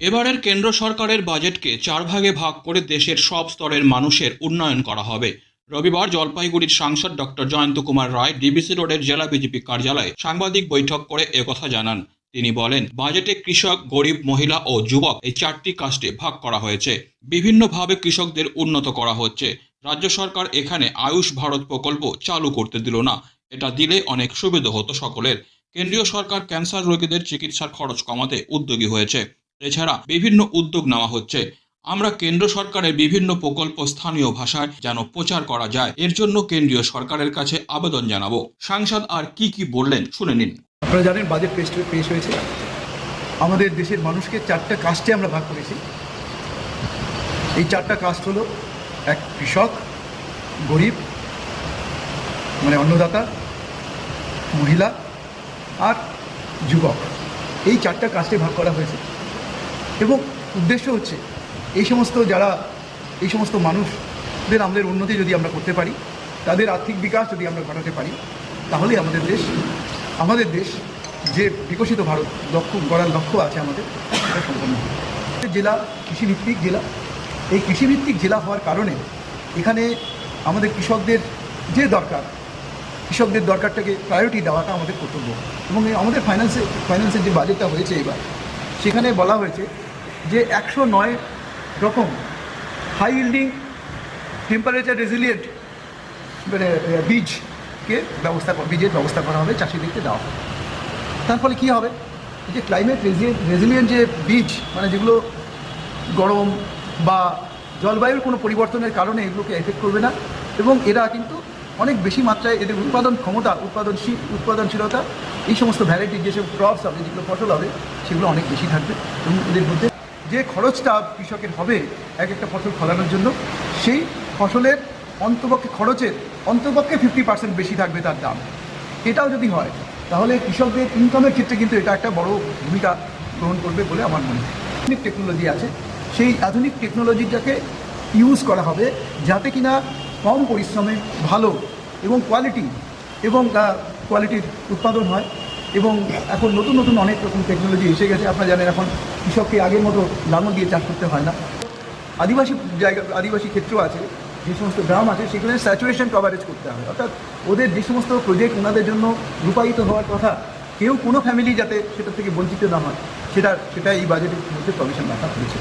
এবারের কেন্দ্র সরকারের বাজেটকে চার ভাগে ভাগ করে দেশের সব স্তরের মানুষের উন্নয়ন করা হবে। রবিবার জলপাইগুড়ির সাংসদ ডক্টর জয়ন্ত কুমার রায় ডিবিসি রোডের জেলা বিজেপি কার্যালয়ে সাংবাদিক বৈঠক করে একথা জানান। তিনি বলেন, বাজেটে কৃষক, গরিব, মহিলা ও যুবক এই চারটি কাস্টে ভাগ করা হয়েছে। বিভিন্নভাবে কৃষকদের উন্নত করা হচ্ছে। রাজ্য সরকার এখানে আয়ুষ ভারত প্রকল্প চালু করতে দিল না। এটা দিলে অনেক সুবিধা হতো সকলের। কেন্দ্রীয় সরকার ক্যান্সার রোগীদের চিকিৎসার খরচ কমাতে উদ্যোগী হয়েছে। এছাড়া বিভিন্ন উদ্যোগ নেওয়া হচ্ছে। আমরা কেন্দ্র সরকারের বিভিন্ন প্রকল্প স্থানীয় ভাষায় যেন প্রচার করা যায়, এর জন্য কেন্দ্রীয় সরকারের কাছে আবেদন জানাব। সাংসদ আর কি কি বললেন, শুনে নিন। আপনারা জানেন বাজেট পেশ পেশ হয়েছে। আমাদের দেশের মানুষকে চারটা কাস্টে আমরা ভাগ করেছি। এই চারটা কাস্ট হলো এক কৃষক, গরিব মানে অন্নদাতা, মহিলা আর যুবক। এই চারটা কাস্টে ভাগ করা হয়েছে। এবং উদ্দেশ্য হচ্ছে এই সমস্ত যারা, এই সমস্ত মানুষদের আমাদের উন্নতি যদি আমরা করতে পারি, তাদের আর্থিক বিকাশ যদি আমরা ঘটাতে পারি, তাহলে আমাদের দেশ আমাদের দেশ যে বিকশিত ভারত লক্ষ্য গড়ার লক্ষ্য আছে আমাদের, সেটা সম্পন্ন হবে। জেলা কৃষিভিত্তিক জেলা। এই কৃষিভিত্তিক জেলা হওয়ার কারণে এখানে আমাদের কৃষকদের যে দরকার, কৃষকদের দরকারটাকে প্রায়োরিটি দেওয়াটা আমাদের কর্তব্য। এবং আমাদের ফাইন্যান্সে ফাইন্যান্সের যে বাজেটটা হয়েছে এবার, সেখানে বলা হয়েছে যে একশো নয় রকম হাই ইল্ডিং টেম্পারেচার রেজিলিয়েন্ট মানে বীজকে ব্যবস্থা বীজের ব্যবস্থা করা হবে, চাষিদেরকে দেওয়া হবে। তার ফলে কী হবে? যে ক্লাইমেট রেজিলিয়েন্ট যে বীজ মানে যেগুলো গরম বা জলবায়ুর কোনো পরিবর্তনের কারণে এগুলোকে এফেক্ট করবে না, এবং এরা কিন্তু অনেক বেশি মাত্রায় এদের উৎপাদন ক্ষমতা উৎপাদনশীল উৎপাদনশীলতা, এই সমস্ত ভ্যারাইটির যেসব ক্রপস হবে, যেগুলো ফসল হবে, সেগুলো অনেক বেশি থাকবে, এবং এদের মধ্যে যে খরচটা কৃষকের হবে এক একটা ফসল ফলানোর জন্য, সেই ফসলের অন্তপক্ষে খরচের অন্তপক্ষে ফিফটি পার্সেন্ট বেশি থাকবে তার দাম। এটাও যদি হয়, তাহলে কৃষকদের ইনকামের ক্ষেত্রে কিন্তু এটা একটা বড় ভূমিকা গ্রহণ করবে বলে আমার মনে হয়। আধুনিক টেকনোলজি আছে, সেই আধুনিক টেকনোলজিটাকে ইউজ করা হবে যাতে কিনা কম পরিশ্রমে ভালো এবং কোয়ালিটি এবং কোয়ালিটির উৎপাদন হয়। এবং এখন নতুন নতুন অনেক রকম টেকনোলজি এসে গেছে। আপনারা জানেন এখন কৃষককে আগের মতো লাঙল দিয়ে চাষ করতে হয় না। আদিবাসী জায়গা, আদিবাসী ক্ষেত্র আছে, যে সমস্ত গ্রাম আছে, সেখানে স্যাচুরেশন কভারেজ করতে হবে অর্থাৎ ওদের যে সমস্ত প্রজেক্ট ওনাদের জন্য রূপায়িত হওয়ার কথা, কেউ কোনো ফ্যামিলি যাতে সেটা থেকে বঞ্চিত না হয়, সেটা সেটা এই বাজেটের মধ্যে প্রভিশন রাখা হয়েছে।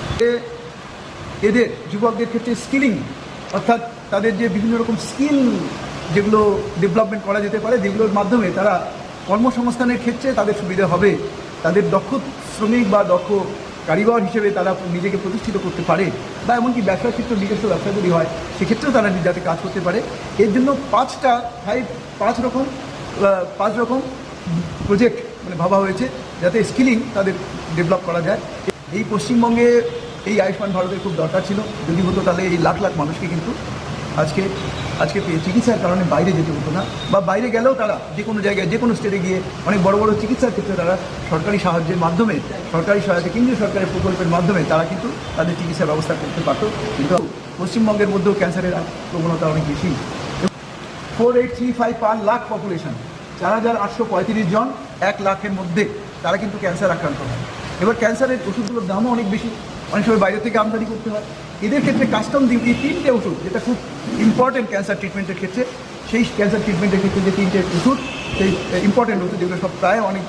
এদের যুবকদের ক্ষেত্রে স্কিলিং অর্থাৎ তাদের যে বিভিন্ন রকম স্কিল যেগুলো ডেভেলপমেন্ট করা যেতে পারে, যেগুলোর মাধ্যমে তারা কর্মসংস্থানের ক্ষেত্রে তাদের সুবিধা হবে। তাদের দক্ষ শ্রমিক বা দক্ষ কারিগর হিসেবে তারা নিজেকে প্রতিষ্ঠিত করতে পারে বা এমনকি ব্যবসার ক্ষেত্রে নিজস্ব ব্যবসা যদি হয়, সেক্ষেত্রেও তারা যাতে কাজ করতে পারে। এর জন্য পাঁচটা ফাইভ পাঁচ রকম পাঁচ রকম প্রজেক্ট মানে ভাবা হয়েছে যাতে স্কিলিং তাদের ডেভেলপ করা যায়। এই পশ্চিমবঙ্গে এই আয়ুষ্মান ভারতের খুব দরকার ছিল। যদি হতো তাহলে এই লাখ লাখ মানুষকে কিন্তু আজকে আজকে চিকিৎসার কারণে বাইরে যেতে হতো না, বা বাইরে গেলেও তারা যে কোনো জায়গায়, যে কোনো স্টেটে গিয়ে অনেক বড় বড় চিকিৎসার ক্ষেত্রে তারা সরকারি সাহায্যের মাধ্যমে, সরকারি সহায়তা, কেন্দ্রীয় সরকারের প্রকল্পের মাধ্যমে তারা কিন্তু তাদের চিকিৎসার ব্যবস্থা করতে পারতো। কিন্তু পশ্চিমবঙ্গের মধ্যেও ক্যান্সারের প্রবণতা অনেক বেশি। Four eight three five per lakh population চার হাজার আটশো পঁয়ত্রিশ জন এক লাখের মধ্যে তারা কিন্তু ক্যান্সার আক্রান্ত হয়। এবার ক্যান্সারের ওষুধগুলোর দামও অনেক বেশি। অনেক সময় বাইরে থেকে আমদানি করতে হয়। এদের ক্ষেত্রে কাস্টম ডিউটি তিনটে ওষুধ, যেটা খুব ইম্পর্টেন্ট ক্যান্সার ট্রিটমেন্টের ক্ষেত্রে, সেই ক্যান্সার ট্রিটমেন্টের ক্ষেত্রে যে তিনটে ওষুধ, সেই ইম্পর্টেন্ট ওষুধ, যেগুলো সব প্রায় অনেক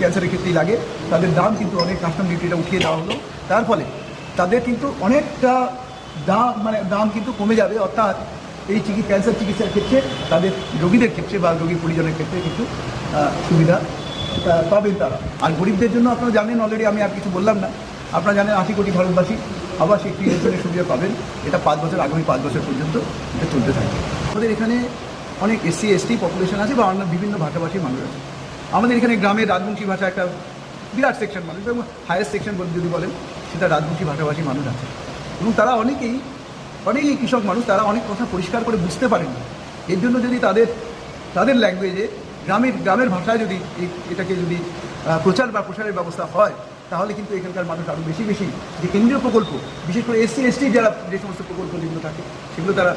ক্যান্সারের ক্ষেত্রেই লাগে, তাদের দাম কিন্তু অনেক কাস্টম ডিউটিটা উঠিয়ে দেওয়া হলো। তার ফলে তাদের কিন্তু অনেকটা দাম মানে দাম কিন্তু কমে যাবে, অর্থাৎ এই চিকি ক্যান্সার চিকিৎসার ক্ষেত্রে তাদের রোগীদের ক্ষেত্রে বা রোগীর পরিজনের ক্ষেত্রে কিন্তু সুবিধা পাবেন তারা। আর গরিবদের জন্য আপনারা জানেন অলরেডি আমি আর কিছু বললাম না। আপনারা জানেন আশি কোটি ভারতবাসী আবার সেই পেনশনের সুবিধা পাবেন। এটা পাঁচ বছর, আগামী পাঁচ বছর পর্যন্ত এটা চলতে থাকবে। আমাদের এখানে অনেক এসসি, এসটি পপুলেশন আছে বা অন্য বিভিন্ন ভাষাভাষীর মানুষ আছে। আমাদের এখানে গ্রামের রাজবংশী ভাষা একটা বিরাট সেকশন মানুষ, এবং হায়েস্ট সেকশন যদি বলেন, সেটা রাজবংশী ভাষাভাষী মানুষ আছে। এবং তারা অনেকেই অনেকেই কৃষক মানুষ, তারা অনেক কথা পরিষ্কার করে বুঝতে পারেন। এর জন্য যদি তাদের তাদের ল্যাঙ্গুয়েজে গ্রামের গ্রামের ভাষায় যদি এটাকে যদি প্রচার বা প্রসারের ব্যবস্থা হয়, তাহলে কিন্তু এখানকার মানুষ আরও বেশি বেশি যে কেন্দ্রীয় প্রকল্প, বিশেষ করে এসসি এসটি যারা যে সমস্ত প্রকল্প যেগুলো থাকে, সেগুলো তারা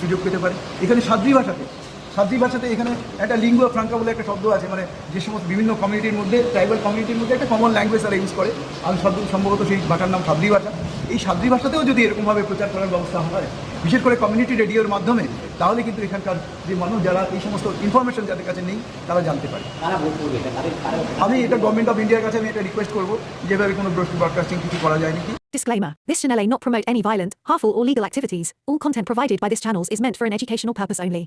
সুযোগ পেতে পারে। এখানে সাদ্রী ভাষাতে সাদ্রি ভাষাতে এখানে একটা লিঙ্গুয়া ফ্রাঙ্কা বলে একটা শব্দ আছে মানে যে সমস্ত বিভিন্ন কমিউনিটির মধ্যে ট্রাইবাল কমিউনিটির মধ্যে একটা কমন ল্যাঙ্গুয়েজ তারা ইউজ করে। আমি শব্দ সম্ভবত সেই ভাষার নাম সাদ্রি ভাষা। এই সাদ্রি ভাষাতেও যদি এরকমভাবে প্রচার করার ব্যবস্থা হয় বিশেষ করে কমিউনিটি রেডিওর মাধ্যমে তাহলে কিন্তু এখানকার যে মানুষ যারা এই সমস্ত ইনফরমেশন যাদের কাছে নেই তারা জানতে পারে। আমি এটা গভর্নমেন্ট অফ ইন্ডিয়ার কাছে আমি এটা রিকোয়েস্ট করব যেভাবে কোনো ব্রডকাস্টিং কিছু করা যায় নাকি। Disclaimer This channel may not promote any violent, harmful, or legal activities. All content provided by this channel is meant for an educational purpose only.